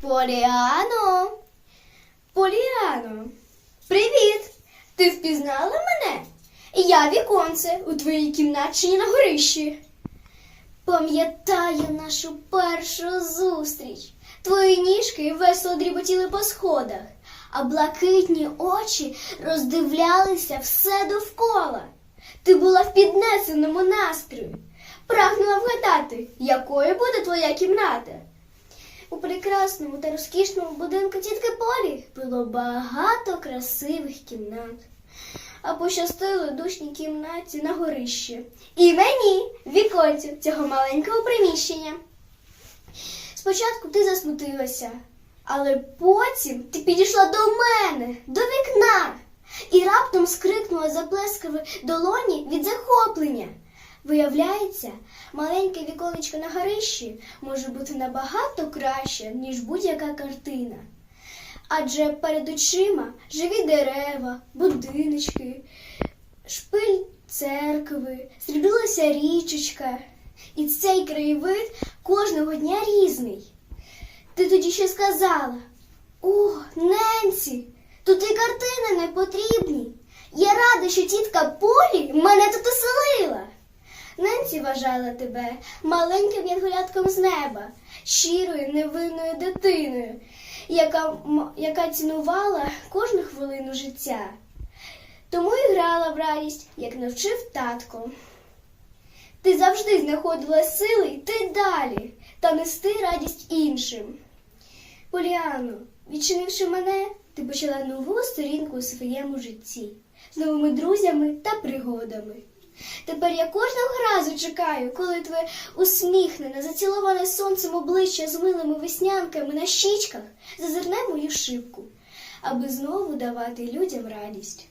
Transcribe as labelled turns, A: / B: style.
A: Поліано. Поліано. Привіт! Ти впізнала мене? Я віконце у твоїй кімнатчині на горищі. Пам'ятаю нашу першу зустріч. Твої ніжки весело дріботіли по сходах, а блакитні очі роздивлялися все довкола. Ти була в піднесеному настрої. Прагнула вгадати, якою буде твоя кімната. У прекрасному та розкішному будинку тітки Полі було багато красивих кімнат. А пощастило душній кімнаті на горищі. І мені, віконцю цього маленького приміщення. Спочатку ти засмутилася, але потім ти підійшла до мене, до вікна, і раптом скрикнула заплескали долоні від захоплення. Виявляється, маленьке віконечко на горищі може бути набагато краще, ніж будь-яка картина. Адже перед очима живі дерева, будиночки, шпиль церкви, срібилася річечка. І цей краєвид кожного дня різний. Ти тоді ще сказала: О, Ненсі, тут і картини не потрібні. Я рада, що тітка Полі мене тут оселила. Ненсі вважала тебе маленьким янголятком з неба, щирою невинною дитиною, яка, яка цінувала кожну хвилину життя. Тому і грала в радість, як навчив татко. Ти завжди знаходила сили йти далі та нести радість іншим. Поліано, відчинивши мене, ти почала нову сторінку у своєму житті з новими друзями та пригодами. Тепер я кожного разу чекаю, коли твоє усміхнене, заціловане сонцем обличчя з милими веснянками на щічках зазирне мою шибку, аби знову давати людям радість.